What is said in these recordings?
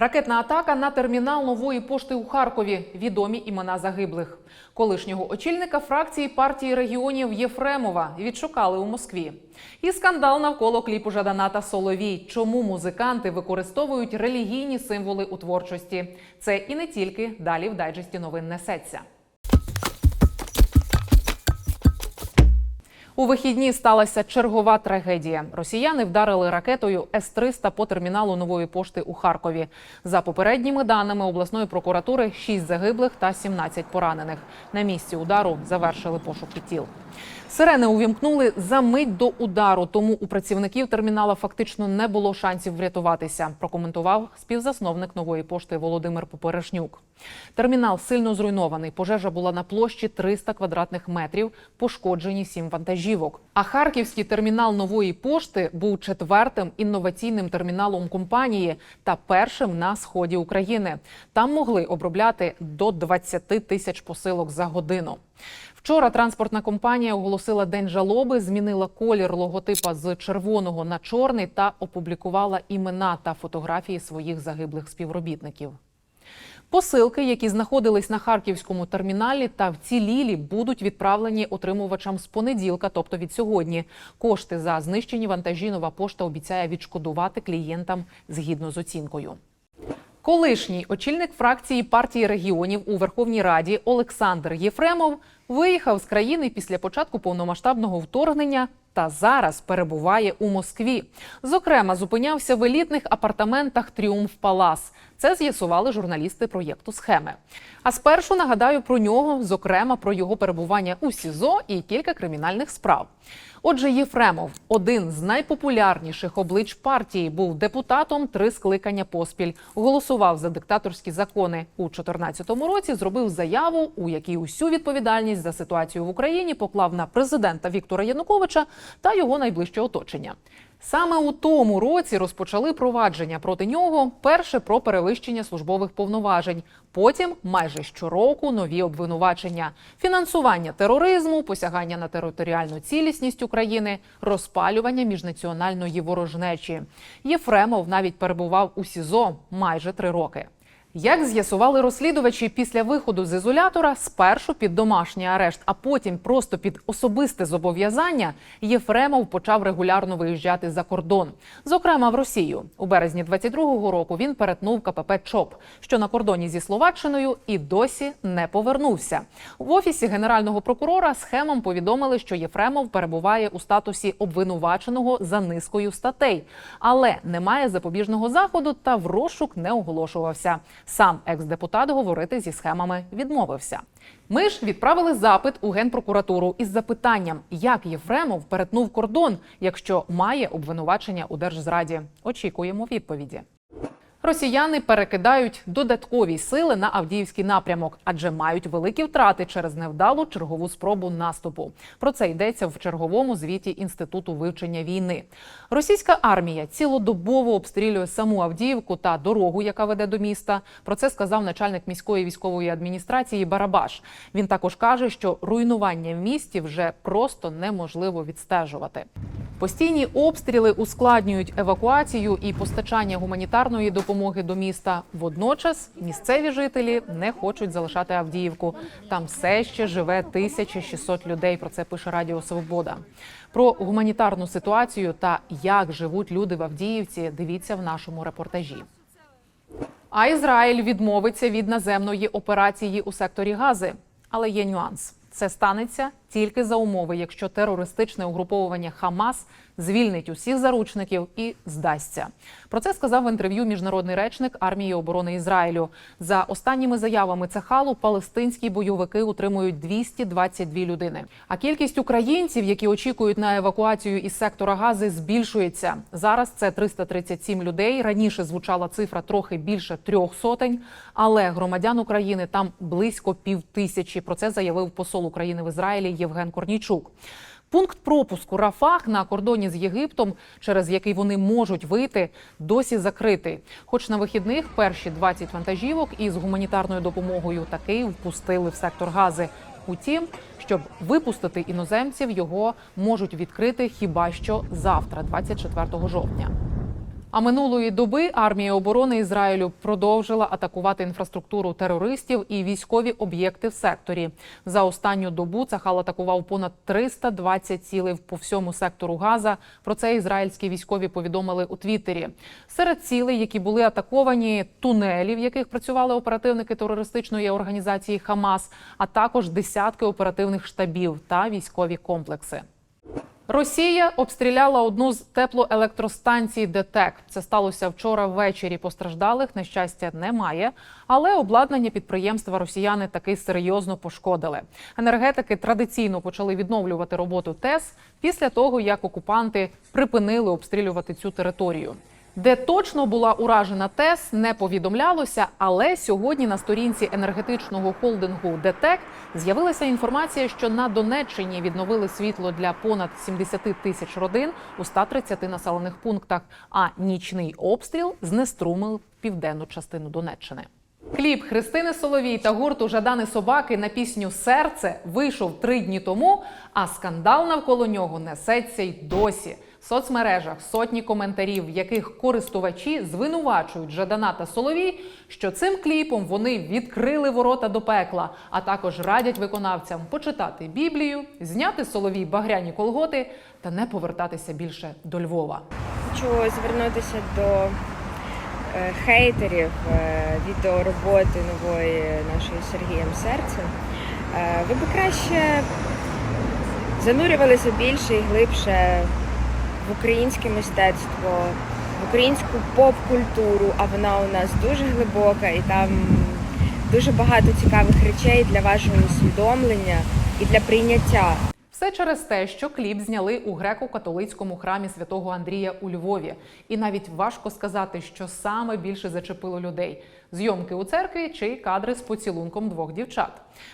Ракетна атака на термінал нової пошти у Харкові. Відомі імена загиблих. Колишнього очільника фракції партії регіонів Єфремова відшукали у Москві. І скандал навколо кліпу Жадана та Соловій. Чому музиканти використовують релігійні символи у творчості? Це і не тільки далі в дайджесті новин несеться. У вихідні сталася чергова трагедія. Росіяни вдарили ракетою С-300 по терміналу нової пошти у Харкові. За попередніми даними обласної прокуратури, 6 загиблих та 17 поранених. На місці удару завершили пошуки тіл. Сирени увімкнули за мить до удару, тому у працівників термінала фактично не було шансів врятуватися. Прокоментував співзасновник нової пошти Володимир Поперешнюк. Термінал сильно зруйнований. Пожежа була на площі 300 квадратних метрів, пошкоджені сім вантажівок. А харківський термінал нової пошти був четвертим інноваційним терміналом компанії та першим на сході України. Там могли обробляти до 20 тисяч посилок за годину. Вчора транспортна компанія оголосила день жалоби, змінила колір логотипа з червоного на чорний та опублікувала імена та фотографії своїх загиблих співробітників. Посилки, які знаходились на харківському терміналі та вцілілі, будуть відправлені отримувачам з понеділка, тобто від сьогодні. Кошти за знищені вантажі нова пошта обіцяє відшкодувати клієнтам згідно з оцінкою. Колишній очільник фракції партії регіонів у Верховній Раді Олександр Єфремов виїхав з країни після початку повномасштабного вторгнення та зараз перебуває у Москві. Зокрема, зупинявся в елітних апартаментах Тріумф Палас. Це з'ясували журналісти проєкту Схеми. А спершу нагадаю про нього, зокрема про його перебування у СІЗО і кілька кримінальних справ. Отже, Єфремов, один з найпопулярніших облич партії, був депутатом три скликання поспіль. Голосував за диктаторські закони у 2014 році. Зробив заяву, у якій усю відповідальність за ситуацію в Україні поклав на президента Віктора Януковича та його найближче оточення. Саме у тому році розпочали провадження проти нього перше про перевищення службових повноважень. Потім майже щороку нові обвинувачення: фінансування тероризму, посягання на територіальну цілісність України, розпалювання міжнаціональної ворожнечі. Єфремов навіть перебував у СІЗО майже три роки. Як з'ясували розслідувачі після виходу з ізолятора, спершу під домашній арешт, а потім просто під особисте зобов'язання, Єфремов почав регулярно виїжджати за кордон, зокрема в Росію. У березні 22-го року він перетнув КПП ЧОП, що на кордоні зі Словаччиною, і досі не повернувся. В офісі генерального прокурора схемам повідомили, що Єфремов перебуває у статусі обвинуваченого за низкою статей, але немає запобіжного заходу та в розшук не оголошувався. Сам екс-депутат говорити зі схемами відмовився. Ми ж відправили запит у генпрокуратуру із запитанням, як Єфремов перетнув кордон, якщо має обвинувачення у держзраді. Очікуємо відповіді. Росіяни перекидають додаткові сили на Авдіївський напрямок, адже мають великі втрати через невдалу чергову спробу наступу. Про це йдеться в черговому звіті інституту вивчення війни. Російська армія цілодобово обстрілює саму Авдіївку та дорогу, яка веде до міста. Про це сказав начальник міської військової адміністрації Барабаш. Він також каже, що руйнування в місті вже просто неможливо відстежувати. Постійні обстріли ускладнюють евакуацію і постачання гуманітарної допомоги до міста. Водночас місцеві жителі не хочуть залишати Авдіївку. Там все ще живе 1600 людей. Про це пише Радіо Свобода. Про гуманітарну ситуацію та як живуть люди в Авдіївці. Дивіться в нашому репортажі. А Ізраїль відмовиться від наземної операції у секторі Гази. Але є нюанс. Це станеться тільки за умови, якщо терористичне угруповування Хамас звільнить усіх заручників і здасться. Про це сказав в інтерв'ю міжнародний речник армії оборони Ізраїлю. За останніми заявами Цехалу палестинські бойовики утримують 222 людини. А кількість українців, які очікують на евакуацію із сектора Гази, збільшується. Зараз це 337 людей. Раніше звучала цифра трохи більше трьох сотень, але громадян України там близько півтисячі. Про це заявив посол України в Ізраїлі Євген Корнійчук. Пункт пропуску Рафах на кордоні з Єгиптом, через який вони можуть вийти, досі закритий. Хоч на вихідних перші 20 вантажівок із гуманітарною допомогою таки впустили в сектор Гази. Утім, щоб випустити іноземців, його можуть відкрити хіба що завтра, 24 жовтня. А минулої доби армія оборони Ізраїлю продовжила атакувати інфраструктуру терористів і військові об'єкти в секторі. За останню добу Цахал атакував понад 320 цілей по всьому сектору Газа. Про це ізраїльські військові повідомили у Твіттері. Серед цілей, які були атаковані, тунелі, в яких працювали оперативники терористичної організації Хамас, а також десятки оперативних штабів та військові комплекси. Росія обстріляла одну з теплоелектростанцій ДТЕК. Це сталося вчора ввечері. Постраждалих на щастя немає, але обладнання підприємства росіяни таки серйозно пошкодили. Енергетики традиційно почали відновлювати роботу ТЕС після того, як окупанти припинили обстрілювати цю територію. Де точно була уражена ТЕС, не повідомлялося, але сьогодні на сторінці енергетичного холдингу ДТЕК з'явилася інформація, що на Донеччині відновили світло для понад 70 тисяч родин у 130 населених пунктах. А нічний обстріл знеструмив південну частину Донеччини. Кліп Христини Соловій та гурту Жадани Собаки на пісню Серце вийшов три дні тому, а скандал навколо нього несеться й досі. В соцмережах сотні коментарів, в яких користувачі звинувачують Жадана та Соловій, що цим кліпом вони відкрили ворота до пекла, а також радять виконавцям почитати Біблію, зняти Соловій багряні колготи та не повертатися більше до Львова. Хочу звернутися до е, хейтерів е, відеороботи нової нашої Сергієм Серцем. Е, Ви би краще занурювалися більше і глибше українське мистецтво, в українську поп-культуру, а вона у нас дуже глибока і там дуже багато цікавих речей для вашого усвідомлення і для прийняття. Все через те, що кліп зняли у греко-католицькому храмі святого Андрія у Львові. І навіть важко сказати, що саме більше зачепило людей: зйомки у церкві чи кадри з поцілунком двох дівчат.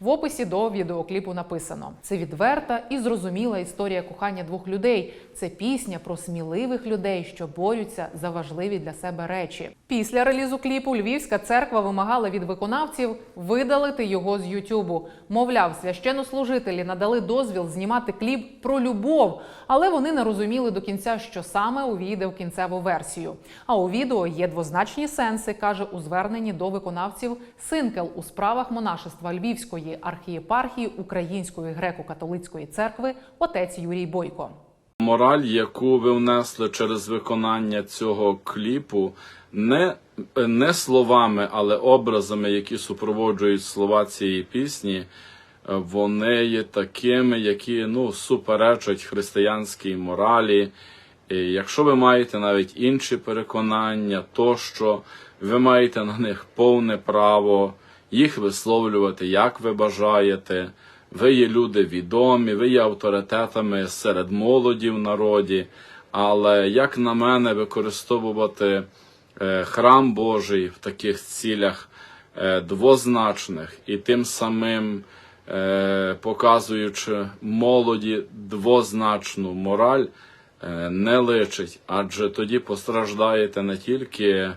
В описі до відеокліпу написано: це відверта і зрозуміла історія кохання двох людей. Це пісня про сміливих людей, що борються за важливі для себе речі. Після релізу кліпу Львівська церква вимагала від виконавців видалити його з Ютубу. Мовляв, священнослужителі надали дозвіл знімати кліп про любов, але вони не розуміли до кінця, що саме увійде в кінцеву версію. А у відео є двозначні сенси, каже у зверненні до виконавців Синкел у справах монашества Львівської архієпархії Української греко-католицької церкви отець Юрій Бойко. Мораль, яку ви внесли через виконання цього кліпу, не, не словами, але образами, які супроводжують слова цієї пісні, вони є такими, які ну, суперечать християнській моралі. Якщо ви маєте навіть інші переконання, то що ви маєте на них повне право їх висловлювати, як ви бажаєте. Ви є люди відомі, ви є авторитетами серед молоді в народі. Але як на мене, використовувати е, храм Божий в таких цілях е, двозначних і тим самим е, показуючи молоді двозначну мораль, не личить, адже тоді постраждаєте не тільки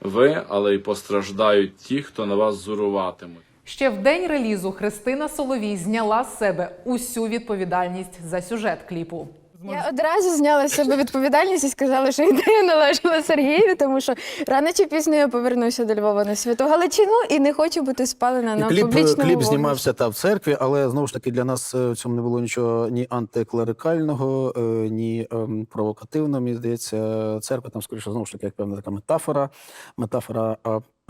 ви, але й постраждають ті, хто на вас зуруватимуть. Ще в день релізу Христина Соловій зняла з себе усю відповідальність за сюжет кліпу. Я одразу зняла з себе відповідальність і сказала, що ідея належала Сергію, тому що рано чи пізно я повернуся до Львова на святу Галичину і не хочу бути спалена на кліп, публічному кліп вогнищі. знімався та в церкві, але знову ж таки для нас е, в цьому не було нічого ні антиклерикального, е, ні ем, провокативного. Мені здається, церква там скоріше знову ж таки як певна така метафора, метафора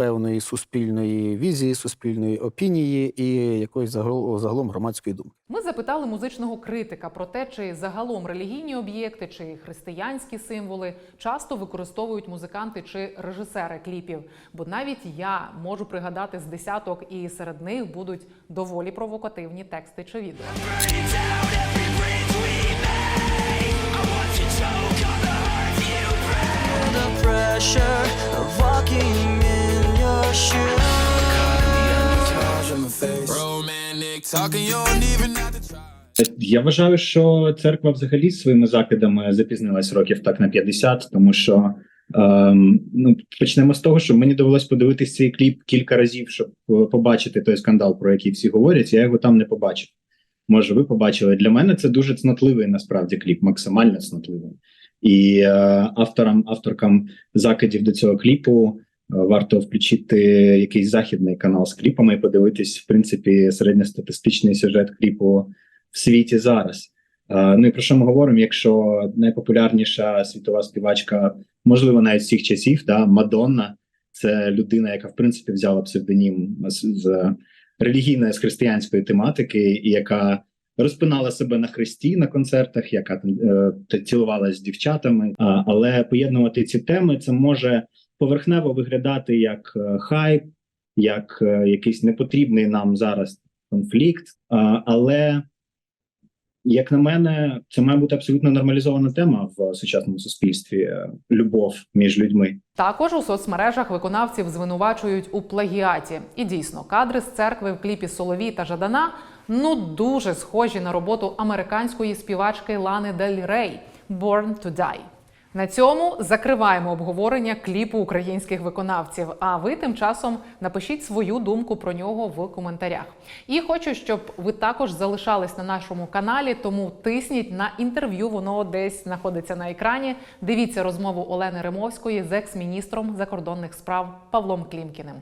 певної суспільної візії, суспільної опінії і якоїсь загалом, загалом громадської думки. Ми запитали музичного критика про те, чи загалом релігійні об'єкти чи християнські символи часто використовують музиканти чи режисери кліпів. Бо навіть я можу пригадати з десяток, і серед них будуть доволі провокативні тексти чи відео. pressure of walking Я вважаю, що церква взагалі своїми закидами запізнилась років так на 50, тому що ем, ну почнемо з того, що мені довелось подивитись цей кліп кілька разів, щоб е, побачити той скандал, про який всі говорять. Я його там не побачив. Може, ви побачили. Для мене це дуже цнотливий насправді кліп, максимально цнотливий. І е, авторам, авторкам закидів до цього кліпу варто включити якийсь західний канал з кліпами і подивитись, в принципі, середньостатистичний сюжет кліпу в світі зараз. Е, Ну і про що ми говоримо? Якщо найпопулярніша світова співачка, можливо, навіть всіх часів, да, Мадонна, це людина, яка в принципі взяла псевдонім з, релігійної з християнської тематики, і яка розпинала себе на хресті на концертах, яка е, та цілувалася з дівчатами. Але поєднувати ці теми це може поверхнево виглядати як е, хайп, як е, якийсь непотрібний нам зараз конфлікт. Але як на мене, це має бути абсолютно нормалізована тема в сучасному суспільстві е, любов між людьми. Також у соцмережах виконавців звинувачують у плагіаті. І дійсно, кадри з церкви в кліпі Соловій та Жадана ну дуже схожі на роботу американської співачки Лани Дель Рей «Born to Die». На цьому закриваємо обговорення кліпу українських виконавців. А ви тим часом напишіть свою думку про нього в коментарях. І хочу, щоб ви також залишались на нашому каналі, тому тисніть на інтерв'ю. Воно десь знаходиться на екрані. Дивіться розмову Олени Римовської з екс-міністром закордонних справ Павлом Клімкіним.